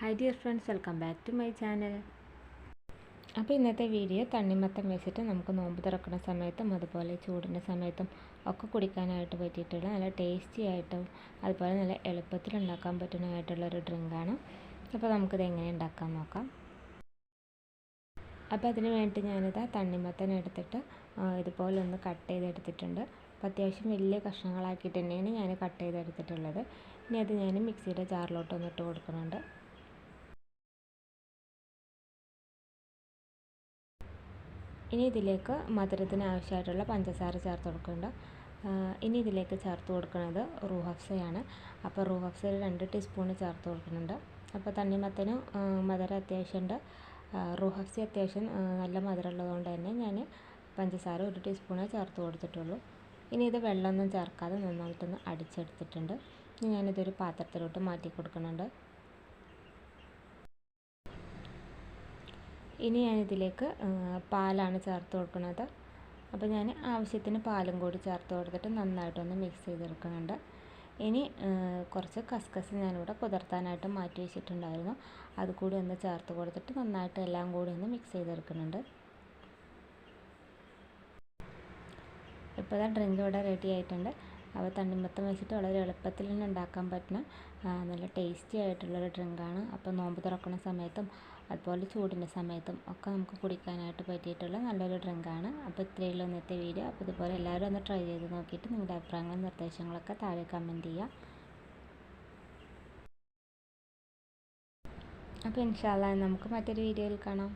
Hi dear friends welcome back to my channel അപ്പോൾ ഇന്നത്തെ video തണ്ണിമത്തം വെച്ചിട്ട് നമുക്ക് നോമ്പ് തുറക്കുന്ന സമയത്തും അതുപോലെ ചൂടിന്റെ സമയത്തും ഒക്കെ കുടിക്കാനായിട്ട് പറ്റിയിട്ടുള്ള നല്ല ടേസ്റ്റി ആയിട്ടും അതുപോലെ നല്ല എളുപ്പത്തിൽ ഉണ്ടാക്കാൻ പറ്റുന്നതായിട്ടുള്ള ഒരു ഡ്രിങ്കാണ് അപ്പോൾ നമുക്കിത് എങ്ങനെ ഉണ്ടാക്കാൻ നോക്കാം. അപ്പോൾ അതിന് വേണ്ടി ഞാനിതാ തണ്ണിമത്തൻ എടുത്തിട്ട് ഇതുപോലെ ഒന്ന് കട്ട് ചെയ്തെടുത്തിട്ടുണ്ട്. അപ്പോൾ അത്യാവശ്യം വലിയ കഷ്ണങ്ങളാക്കിയിട്ട് തന്നെയാണ് ഞാൻ കട്ട് ചെയ്തെടുത്തിട്ടുള്ളത്. ഇനി അത് ഞാൻ മിക്സിയുടെ ജാറിലോട്ട് ഒന്നിട്ട് കൊടുക്കുന്നുണ്ട്. ഇനി ഇതിലേക്ക് മധുരത്തിന് ആവശ്യമായിട്ടുള്ള പഞ്ചസാര ചേർത്ത് കൊടുക്കുന്നുണ്ട്. ഇനി ഇതിലേക്ക് ചേർത്ത് കൊടുക്കുന്നത് റൂഹഫ്സയാണ്. അപ്പോൾ റൂഹഫ്സയിൽ രണ്ട് ടീസ്പൂൺ ചേർത്ത് കൊടുക്കുന്നുണ്ട്. അപ്പോൾ തണ്ണിമത്തന് മധുരം അത്യാവശ്യമുണ്ട്. റൂഹഫ്സ അത്യാവശ്യം നല്ല മധുരം ഉള്ളതുകൊണ്ട് തന്നെ ഞാൻ പഞ്ചസാര ഒരു ടീസ്പൂണേ ചേർത്ത് കൊടുത്തിട്ടുള്ളൂ. ഇനി ഇത് വെള്ളമൊന്നും ചേർക്കാതെ നന്നായിട്ടൊന്ന് അടിച്ചെടുത്തിട്ടുണ്ട്. ഇനി ഞാനിതൊരു പാത്രത്തിലോട്ട് മാറ്റി കൊടുക്കുന്നുണ്ട്. ഇനി ഞാനിതിലേക്ക് പാലാണ് ചേർത്ത് കൊടുക്കുന്നത്. അപ്പോൾ ഞാൻ ആവശ്യത്തിന് പാലും കൂടി ചേർത്ത് കൊടുത്തിട്ട് നന്നായിട്ടൊന്ന് മിക്സ് ചെയ്തെടുക്കുന്നുണ്ട്. ഇനി കുറച്ച് കസ്കസ് ഞാനിവിടെ കുതിർത്താനായിട്ട് മാറ്റി വെച്ചിട്ടുണ്ടായിരുന്നു. അത് കൂടി ഒന്ന് ചേർത്ത് കൊടുത്തിട്ട് നന്നായിട്ട് എല്ലാം കൂടി ഒന്ന് മിക്സ് ചെയ്തെടുക്കുന്നുണ്ട്. ഇപ്പോൾ ഡ്രിങ്ക് ഇവിടെ റെഡി ആയിട്ടുണ്ട്. അപ്പോൾ തണ്ണിമത്തം വെച്ചിട്ട് വളരെ എളുപ്പത്തിൽ തന്നെ ഉണ്ടാക്കാൻ പറ്റുന്ന നല്ല ടേസ്റ്റി ആയിട്ടുള്ളൊരു ഡ്രിങ്കാണ് അപ്പോൾ നോമ്പ് തുറക്കുന്ന സമയത്തും അതുപോലെ ചൂടിന്റെ സമയത്തും ഒക്കെ നമുക്ക് കുടിക്കാനായിട്ട് പറ്റിയിട്ടുള്ള നല്ലൊരു ഡ്രിങ്കാണ് അപ്പോൾ ഇത്രയുള്ള ഇന്നത്തെ വീഡിയോ അപ്പോൾ ഇതുപോലെ എല്ലാവരും ഒന്ന് ട്രൈ ചെയ്ത് നോക്കിയിട്ട് നിങ്ങളുടെ അഭിപ്രായങ്ങളും നിർദ്ദേശങ്ങളൊക്കെ താഴെ കമന്റ് ചെയ്യുക അപ്പോൾ ഇൻഷാല്ല നമുക്ക് മറ്റൊരു വീഡിയോയിൽ കാണാം.